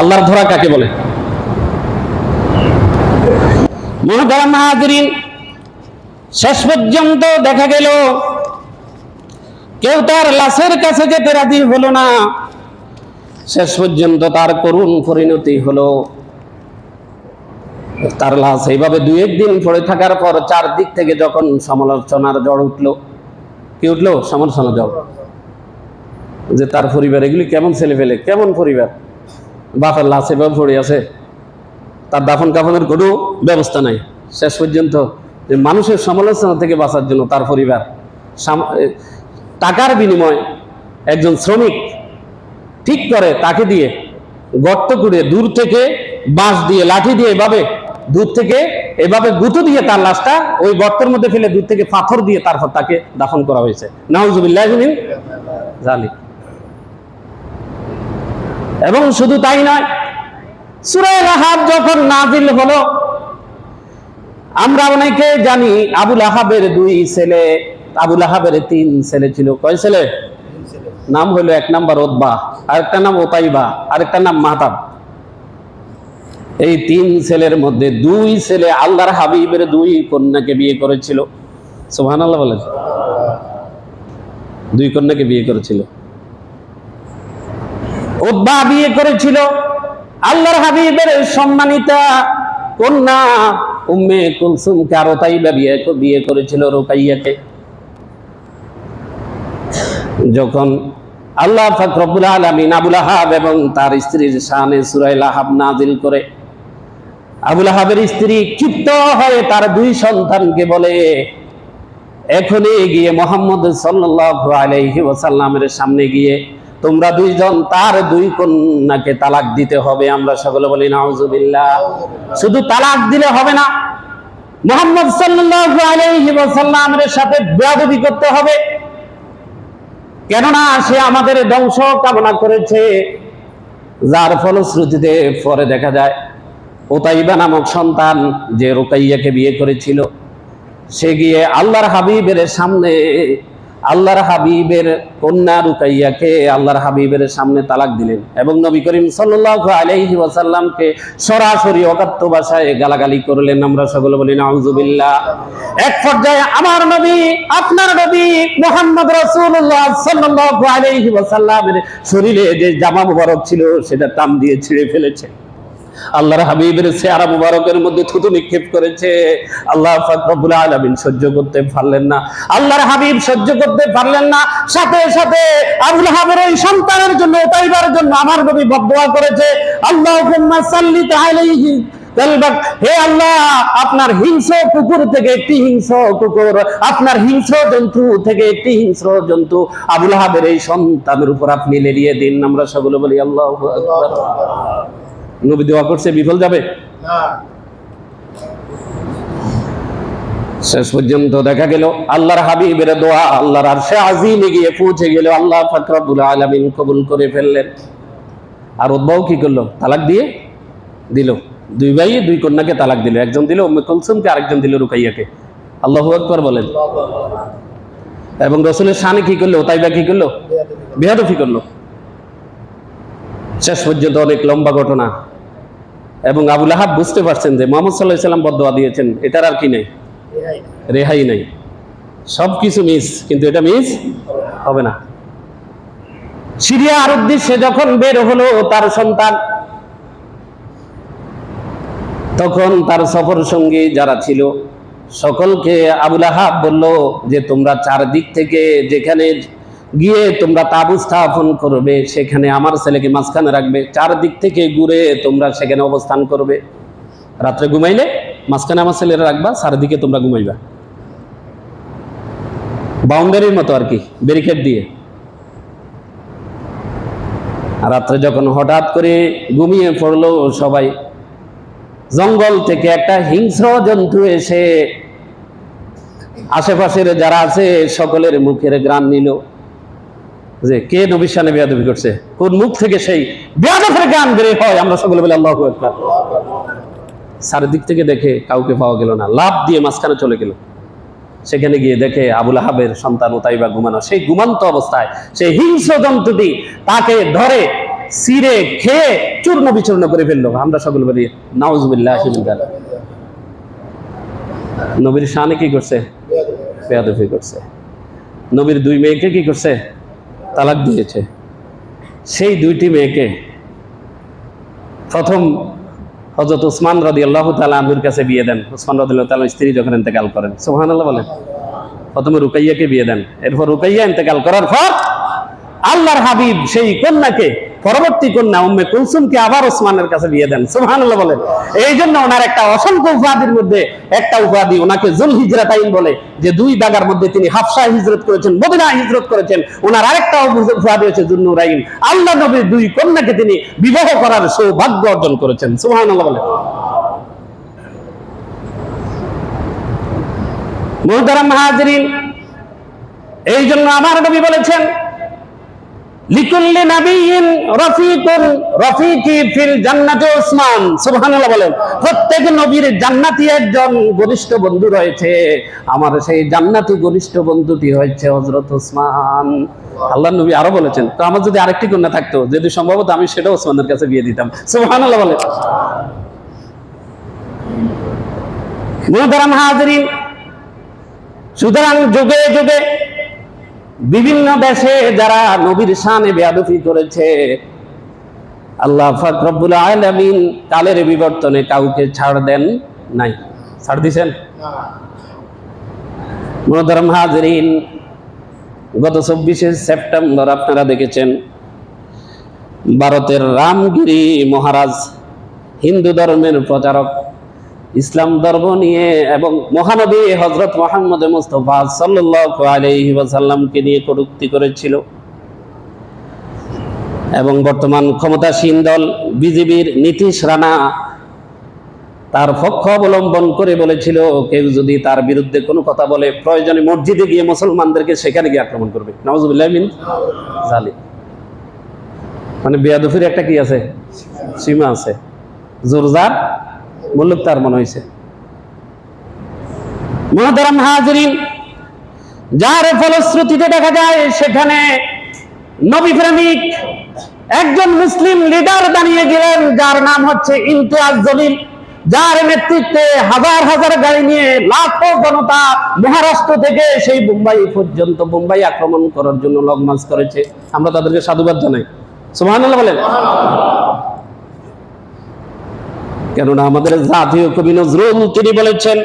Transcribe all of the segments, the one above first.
আল্লাহর ধরা কাকে বলে? শেষ পর্যন্ত দেখা গেল, কেউ তার লাশের কাছে যেতে রাজি হলো না। শেষ পর্যন্ত তার করুণ পরিণতি হলো। তার লাশ এইভাবে দু একদিন পড়ে থাকার পর চারদিক থেকে যখন সমালোচনার জ্বর উঠল, কি উঠল? সমালোচনা জ্বর। যে তার পরিবার, এগুলি কেমন ছেলে ফেলে কেমন পরিবার? বাপের লাশ এভাবে পড়ে আছে। তার দাফন কাফনের কোনো ব্যবস্থা নাই। শেষ পর্যন্ত যে মানুষের সমালোচনা থেকে বাঁচার জন্য তার পরিবার টাকার বিনিময়ে একজন শ্রমিক ঠিক করে, তাকে দিয়ে গর্ত করে দূর থেকে বাঁশ দিয়ে, লাঠি দিয়ে এভাবে দূর থেকে এভাবে গুঁতো দিয়ে তার লাশটা ওই গর্তের মধ্যে ফেলে দূর থেকে পাথর দিয়ে তারপর তাকে দাফন করা হয়েছে। নাউজুবিল্লাহ জালি এবং শুধু তাই নয় সুরায় রাহাব যখন নাজিল হলো, আমরা অনেকে জানি আবুল আহাবের দুই ছেলে আবুল আহাবের তিন ছেলে ছিল। কয় ছেলে? নাম হলো এক নাম্বার ওতবা, আরেকটা নাম ওতাইবা আরেকটা নাম মাহতাব। এই তিন ছেলের মধ্যে দুই ছেলে আল্লাহর হাবিবের দুই কন্যাকে বিয়ে করেছিল। সোহান আল্লাহ বলেন। দুই কন্যাকে বিয়ে করেছিল। উদ্বা বিয়ে করেছিল। আল্লাহর হাবিবের সম্মানিতা কন্যা উম্মে কুলসুমকে আর ওতাইবা বিয়ে বিয়ে করেছিল রোকাইয়াকে। যখন আল্লাহ ফাকরবুল আলমিন আবুল আহাব এবং তার স্ত্রীর শানে সুরাইল আহাব নাজিল করে, আবুল আহাবের স্ত্রী ক্ষিপ্ত হয়ে তার দুই সন্তানকে বলে, এখনই গিয়ে মোহাম্মদ সাল্লাল্লাহু আলাইহি ওয়াসাল্লামের সামনে গিয়ে তোমরা দুইজন তার দুই কন্যাকে তালাক দিতে হবে। আমরা সকলে বলি, নাউজুবিল্লাহ। শুধু তালাক দিলে হবে না, মোহাম্মদ সাল্লাল্লাহু আলাইহি ওয়াসাল্লামের সাথে বেয়াদবি করতে হবে। কেননা সে আমাদের ধ্বংস কামনা করেছে। যার ফলশ্রুতিতে পরে দেখা যায় ওতাইবা নামক সন্তান যে রোকাইয়াকে বিয়ে করেছিল, সে গিয়ে আল্লাহর হাবিবের সামনে আল্লাহর হাবিবের কন্যা রুকাইয়াকে আল্লাহর হাবিবের সামনে তালাক দিলেন এবং নবী করিম সাল্লাল্লাহু আলাইহি ওয়াসাল্লামকে সরাসরি অকাত্য ভাষায় গালাগালি করলেন। আমরা সকলে বলি, নাউজুবিল্লাহ। এক পর্যায়ে আমার নবী, আপনার নবী মুহাম্মদ রাসূলুল্লাহ সাল্লাল্লাহু আলাইহি ওয়াসাল্লামের শরীরে যে জামা মুবারক ছিল, সেটা টান দিয়ে ছিঁড়ে ফেলেছে। আল্লাহর হাবিবের চেহারা মুবারকের মধ্যে থুতু নিক্ষেপ করেছে। আল্লাহ পাক রব্বুল আলামিন সহ্য করতে পারলেন না। আল্লাহর হাবিব সহ্য করতে পারলেন না। সাথে সাথে আবুল হাবের ওই সন্তানের জন্য, তাইবার জন্য আমার নবী বদদোয়া করেছে, আল্লাহুম্মা সাল্লিত আলাইহি কালবাক। হে আল্লাহ, আপনার হিংস্র কুকুর থেকে একটি হিংস্র কুকুর, আপনার হিংস্র জন্তু থেকে একটি হিংস্র জন্তু, আবুল হাবের এই সন্তানের উপর আপনি লেলিয়ে দিন। আমরা সকলে বলি, আল্লাহু নবী দোয়া করছে বিফল যাবে? শেষ পর্যন্ত দেখা গেল আল্লাহর হাবিবের দোয়া আল্লাহর আরশে আজিমে গিয়ে পৌঁছে গেল আল্লাহ ফাকরাবুল আলামিন কবুল করে ফেললেন। আর উদ্বাও কি করল? তালাক দিয়ে দিল। দুই ভাই দুই কন্যাকে তালাক দিল। একজন দিল উম্মে কুলসুমকে আরেকজন দিল রুকাইয়াকে। আল্লাহ আকবার বলেন। এবং রসুলের শানে কি করল? তাইবা কি করল? বেহাদফি করল। শেষ পর্যন্ত অনেক লম্বা ঘটনা। এবং আবুল আহাব বুঝতে পারছেন যে মোহাম্মদ সাল্লাহ সাল্লাম বদোয়া দিয়েছেন এটার আর কি নেই? রেহাই নাই। সব কিছু মিস কিন্তু এটা মিস হবে না। সিরিয়ার উদ্দেশ্যে যখন বের হলো তার সন্তান তখন তার সফর সঙ্গী যারা ছিল সকলকে আবুল আহাব বলল যে তোমরা চারদিক থেকে যেখানে গিয়ে তোমরা তাবু স্থাপন করবে, সেখানে আমার ছেলেকে মাঝখানে রাখবে, চারদিক থেকে ঘুরে তোমরা সেখানে অবস্থান করবে। রাত্রে ঘুমাইলে মাঝখানে আমার ছেলেরা রাখবা, চারদিকে তোমরা ঘুমাইবা। বাউন্ডারির মতো আর কি ব্যারিকেড দিয়ে। রাত্রে যখন হঠাৎ করে ঘুমিয়ে পড়ল সবাই, জঙ্গল থেকে একটা হিংস্র জন্তু এসে আশেপাশের যারা আছে সকলের মুখের গ্রাম নিল। যে কে নবীর সামনে বেয়াদবি করছে? কোন মুখ থেকে সেই বেয়াদবের গান বেড়ে হয়? আমরা সকলে বলে, আল্লাহ একবার চারিদিক থেকে দেখে কাউকে পাওয়া গেল না। লাভ দিয়ে মাঝখানে চলে গেল। সেখানে গিয়ে দেখে আবুল আহাবের সন্তান ওতাইবা ঘুমানো। সেই ঘুমান্ত অবস্থায়, সেই হিংস্র জন্তুটি তাকে ধরে সিরে খেয়ে চূর্ণ বিচূর্ণ করে ফেলল। আমরা সকল বলি নাউজুবিল্লাহ নবীর শানে কি করছে? বেয়াদফি করছে। নবীর দুই মেয়েকে কি করছে? তালাক দিয়েছে। সেই দুইটি মেয়েকে প্রথম হজরত উসমান রাদি আল্লাহ তালা আমির কাছে বিয়ে দেন। উসমান রাদি আল্লাহ তালা স্ত্রী যখন ইন্তেকাল করেন সোহান আল্লাহ বলেন, প্রথমে রুকাইয়াকে বিয়ে দেন। এরপর রুকাইয়া ইন্তেকাল করার পর আল্লাহর হাবিব সেই কন্যাকে, পরবর্তী কন্যা উম্মে কুলসুমকে আবার ওসমানের কাছে বিয়ে দেন। সুবহানাল্লাহ বলেন। এই জন্য ওনার একটা অসংখ্য উপাধির মধ্যে একটা উপাধি ওনাকে জুল হিজরাতাইন বলে, যে দুই দাগার মধ্যে তিনি হাফসা হিজরত করেছেন, মদিনা হিজরত করেছেন। ওনার আরেকটা উপাধি হচ্ছে জুন্নুরাইন। আল্লাহ নবীর দুই কন্যাকে তিনি বিবাহ করার সৌভাগ্য অর্জন করেছেন। সুবহানাল্লাহ বলেন। মোহতারাম হাজরিন এই জন্য আমার নবী বলেছেন লিকুল্লি নাবিয়িন রফিকুন রফিকি ফিল জান্নাতে ওসমান। সুবহানাল্লাহ বলেন, প্রত্যেক নবীর জান্নাতি একজন ঘনিষ্ঠ বন্ধু রয়েছে। আমার সেই জান্নাতি ঘনিষ্ঠ বন্ধুটি হযরত ওসমান। আল্লাহ নবী আরও বলেছেন, তো আমার যদি আরেকটি কন্যা থাকতো, যদি সম্ভবত আমি সেটা ওসমানের কাছে বিয়ে দিতাম। সুবহানাল্লাহ বলেন। মুহতারাম হাজরিন, সুতরাং যুগে যুগে বিভিন্ন দেশে যারা নবীর শানে বেয়াদফি করেছে, আল্লাহ পাক রব্বুল আলামিন কালের বিবর্তনে কাউকে ছাড় দেন নাই। ছাড় দিছেন? মোহতারাম হাজরিন, গত চব্বিশে সেপ্টেম্বর আপনারা দেখেছেন, ভারতের রামগিরি মহারাজ হিন্দু ধর্মের প্রচারক ইসলাম ধর্ম নিয়ে এবং মহানবী হজরত মোহাম্মদ মুস্তফা আলাইহি ওয়াসাল্লামকে নিয়ে কটূক্তি করেছিল। এবং বর্তমান ক্ষমতাসীন দল বিজেপির নীতিশ রানা তার পক্ষ অবলম্বন করে বলেছিল, কেউ যদি তার বিরুদ্ধে কোনো কথা বলে প্রয়োজনে মসজিদে গিয়ে মুসলমানদেরকে সেখানে গিয়ে আক্রমণ করবে। নওয়াজুবিল্লাহ জালিম মানে বেয়াদফির একটা কি আছে? সীমা আছে। জোরজার মুল্লুক তার মনে হয়েছে। মহাদারাম হাজরিন, যার ফলশ্রুতিতে দেখা যায় সেখানে নবী প্রেমিক একজন মুসলিম লিডার দাঁড়িয়ে গেলেন যার নাম হচ্ছে ইমতিয়াজ জলিল, যার নেতৃত্বে হাজার হাজার গাড়ি নিয়ে লাখো জনতা মহারাষ্ট্র থেকে সেই মুম্বাই পর্যন্ত মুম্বাই আক্রমণ করার জন্য লং মার্চ করেছে। আমরা তাদেরকে সাধুবাদ জানাই। সুবহানাল্লাহ বলেন। কেননা আমাদের জাতীয় কবি নজরুল তিনি বলেছেন,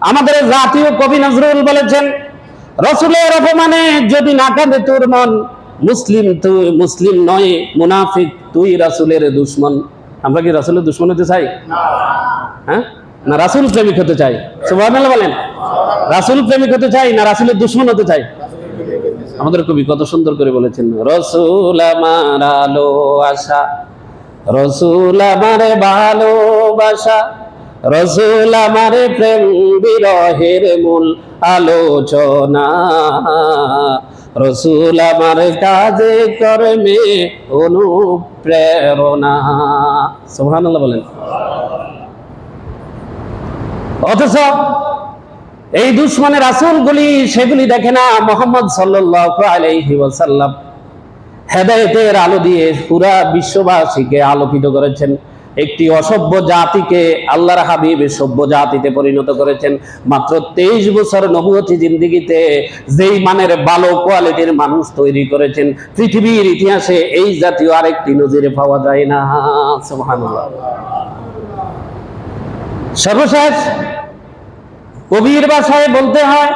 আমাদের জাতীয় কবি নজরুল বলেছেন, রসুলের অপমানে যদি না কাঁদে তোর মন, মুসলিম তুই, মুসলিম নয়, মুনাফিক তুই রাসুলের দুশ্মন। আমরা কি রাসুলের দুশ্মন হতে চাই? হ্যাঁ? না রাসুল প্রেমিক হতে চাই। সুবহানাল্লাহ বলেন। রাসুল প্রেমিক হতে চাই না রাসুলের দুশ্মন হতে চাই? আমাদের কবি কত সুন্দর করে বলেছেন, রসুল আমার আলো, আশা রসুল আমারে ভালোবাসা, রসুল আমারে প্রেম বিরহের মূল আলোচনা। রসুল আমার কাজে কর্মে অনুপ্রেরণা। সুবহানাল্লাহ বলেন। অথচ এই দুশ্মনের আসলগুলি সেগুলি দেখে না মোহাম্মদ আলাইহি ওয়াসাল্লাম হেদায়েতের আলো দিয়ে পুরা বিশ্ববাসীকে আলোকিত করেছেন। একটি অসভ্য জাতিকে আল্লাহর হাবিব সভ্য জাতিতে পরিণত করেছেন। মাত্র তেইশ বছর নবুয়তি জিন্দিগিতে যেই মানের ভালো কোয়ালিটির মানুষ তৈরি করেছেন, পৃথিবীর ইতিহাসে এই জাতীয় আরেকটি নজিরে পাওয়া যায় না। সর্বশেষ কবির ভাষায় বলতে হয়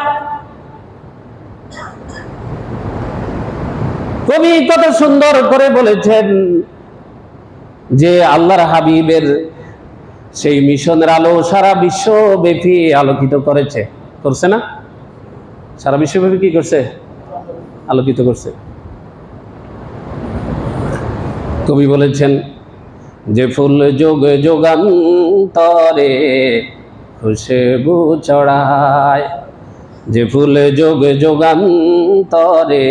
কবি কত সুন্দর করে বলেছেন যে আল্লাহর হাবিবের সেই মিশনের আলো সারা বিশ্বব্যাপী আলোকিত করেছে। করছে না? সারা বিশ্বব্যাপী কি করছে? আলোকিত করছে। কবি বলেছেন যে ফুল যোগ যোগান যোগান্তরে খুশবু চড়ায়। যে ফুল যোগ যোগান্তরে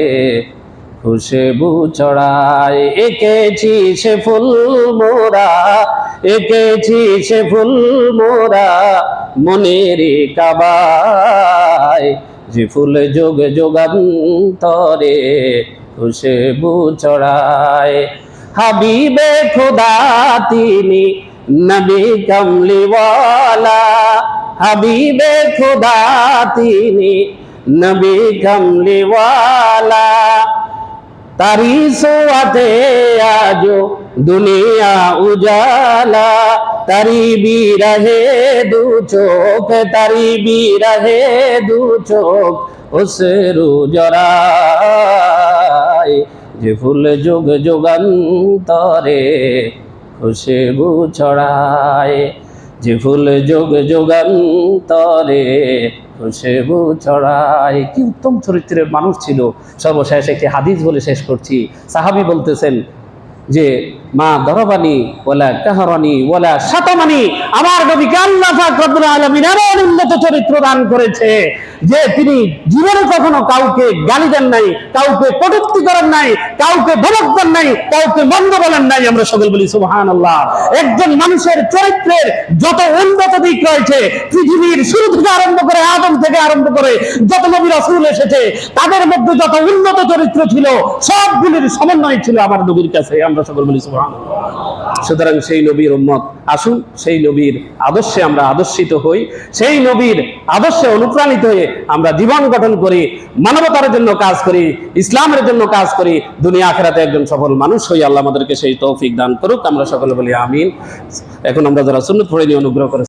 খুশবু চড়ায় এঁকেছি সে ফুল মোরা এঁকেছি সে ফুল মোরা মনের কাবায়। যে ফুল যোগ যোগান্তরে খুশবু চড়ায় হাবিবে খোদা তিনি নবী কমলিওয়ালা। হাবিবে খোদা তিনি নবী কমলিওয়ালা। তারি সোয়াতে আজো দুনিয়া উজালা। তারি বি রহে দু চোখ, তারি বি রহে দু চোখ উসরু জরায় যে ফুল যোগ যোগান্তরে খুশবু ছড়ায়। যে ফুল যোগ যোগান্তরে খুশবু ছড়ায় কি উত্তম চরিত্রের মানুষ ছিল, সর্বশেষ একটি হাদিস বলে শেষ করছি। সাহাবি বলতেছেন যে মা দরবানি, ওলা কাহারানি, ওলা শাতামানি আমার নবীকে আল্লাহ রব্বুল আলামিন এমন উন্নত চরিত্র দান করেছে যে তিনি জীবনে কখনো কাউকে গালি দেন নাই, কাউকে কটূক্তি করেন নাই, কাউকে ধমক দেন নাই, কাউকে মন্দ বলেন নাই। আমরা সকল বলি, সুবহানাল্লাহ। একজন মানুষের চরিত্রের যত উন্নত দিক রয়েছে, পৃথিবীর শুরু থেকে আরম্ভ করে আদম থেকে আরম্ভ করে যত নবী রাসূল এসেছে, তাদের মধ্যে যত উন্নত চরিত্র ছিল, সবগুলির সমন্বয় ছিল আমার নবীর কাছে। আমরা সকল বলি, সুবহানাল্লাহ। সুতরাং সেই নবীর উম্মত, আসুন সেই নবীর আদর্শে আমরা আদর্শিত হই, সেই নবীর আদর্শে অনুপ্রাণিত হয়ে আমরা জীবন গঠন করি, মানবতার জন্য কাজ করি, ইসলামের জন্য কাজ করি, দুনিয়া আখেরাতে একজন সফল মানুষ হই আল্লাহ আমাদেরকে সেই তৌফিক দান করুক, আমরা সকলে বলি আমিন। এখন আমরা যারা সুন্নত পড়ে অনুগ্রহ করে